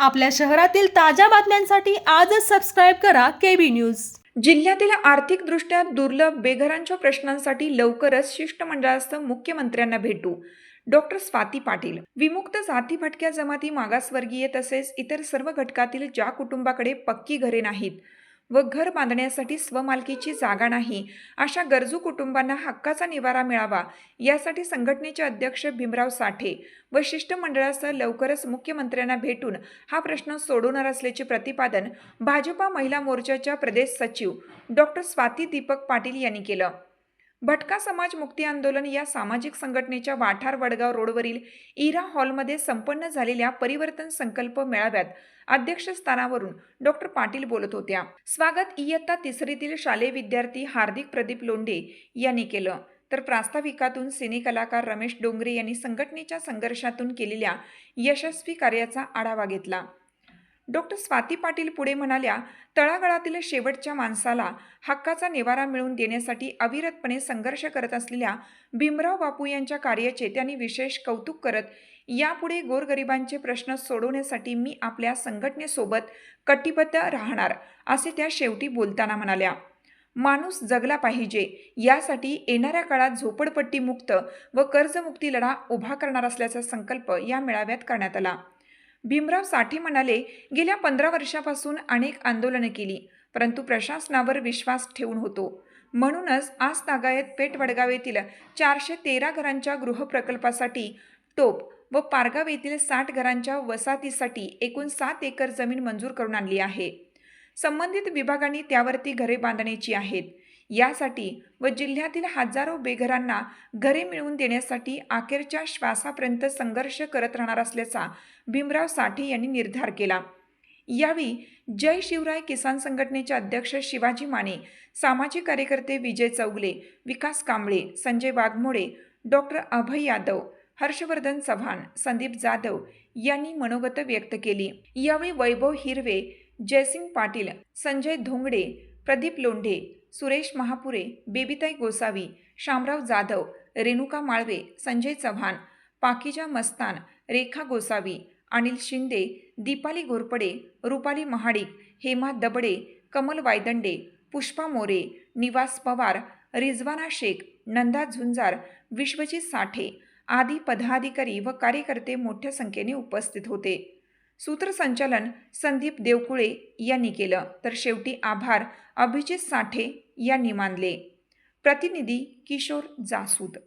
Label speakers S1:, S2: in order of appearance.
S1: आपल्या शहरातील ताज्या बातम्यांसाठी आजच सबस्क्राईब करा केबी न्यूज
S2: जिल्ह्यातील आर्थिकदृष्ट्या दुर्लभ बेघरांच्या प्रश्नांसाठी लवकरच शिष्टमंडळासह मुख्यमंत्र्यांना भेटू. डॉक्टर स्वाती पाटील विमुक्त जाती भटक्या जमाती मागासवर्गीय तसेच इतर सर्व घटकातील ज्या कुटुंबाकडे पक्की घरे नाहीत व घर बांधण्यासाठी स्वमालकीची जागा नाही. अशा गरजू कुटुंबांना हक्काचा निवारा मिळावा यासाठी संघटनेचे अध्यक्ष भीमराव साठे व शिष्टमंडळासह लवकरच मुख्यमंत्र्यांना भेटून हा प्रश्न सोडवणार असल्याचे प्रतिपादन भाजपा महिला मोर्चाच्या प्रदेश सचिव डॉक्टर स्वाती दीपक पाटील यांनी केलं. भटका समाज मुक्ती आंदोलन या सामाजिक संघटनेच्या वाठार वडगाव रोडवरील इरा हॉलमध्ये संपन्न झालेल्या परिवर्तन संकल्प मेळाव्यात अध्यक्षस्थानावरून डॉक्टर पाटील बोलत होत्या. स्वागत इयत्ता तिसरीतील शालेय विद्यार्थी हार्दिक प्रदीप लोंढे यांनी केलं. तर प्रास्ताविकातून सिने कलाकार रमेश डोंगरे यांनी संघटनेच्या संघर्षातून केलेल्या यशस्वी कार्याचा आढावा घेतला. डॉक्टर स्वाती पाटील पुढे म्हणाल्या तळागाळातील शेवटच्या माणसाला हक्काचा निवारा मिळवून देण्यासाठी अविरतपणे संघर्ष करत असलेल्या भीमराव बापू यांच्या कार्याचे त्यांनी विशेष कौतुक करत यापुढे गोरगरिबांचे प्रश्न सोडवण्यासाठी मी आपल्या संघटनेसोबत कटिबद्ध राहणार असे त्या शेवटी बोलताना म्हणाल्या. माणूस जगला पाहिजे यासाठी येणाऱ्या काळात झोपडपट्टीमुक्त व कर्जमुक्ती लढा उभा करणार असल्याचा संकल्प या मेळाव्यात करण्यात आला. भीमराव साठे म्हणाले गेल्या पंधरा वर्षापासून अनेक आंदोलनं केली परंतु प्रशासनावर विश्वास ठेवून होतो. म्हणूनच आज तागायत पेठवडगाव येथील चारशे तेरा घरांच्या गृहप्रकल्पासाठी टोप व पारगाव येथील साठ घरांच्या वसाहतीसाठी एकूण सात एकर जमीन मंजूर करून आणली आहे. संबंधित विभागांनी त्यावरती घरे बांधण्याची आहेत. यासाठी व जिल्ह्यातील हजारो बेघरांना घरे मिळवून देण्यासाठी अखेरच्या श्वासापर्यंत संघर्ष करत राहणार असल्याचा भीमराव साठे यांनी निर्धार केला. यावेळी जय शिवराय किसान संघटनेचे अध्यक्ष शिवाजी माने सामाजिक कार्यकर्ते विजय चौगले विकास कांबळे संजय वाघमोडे डॉक्टर अभय यादव हर्षवर्धन चव्हाण संदीप जाधव यांनी मनोगत व्यक्त केली. यावेळी वैभव हिरवे जयसिंग पाटील संजय धोंगडे प्रदीप लोंढे सुरेश महापुरे बेबीताई गोसावी शामराव जाधव रेणुका माळवे संजय चव्हाण पाकिजा मस्तान रेखा गोसावी अनिल शिंदे दीपाली घोरपडे रुपाली महाडिक हेमा दबडे कमल वायदंडे पुष्पा मोरे निवास पवार रिजवाना शेख नंदा झुंजार विश्वजित साठे आदी पदाधिकारी व कार्यकर्ते मोठ्या संख्येने उपस्थित होते. सूत्रसंचालन संदीप देवकुळे यांनी केलं. तर शेवटी आभार अभिजित साठे यांनी मानले. प्रतिनिधी किशोर जासूद.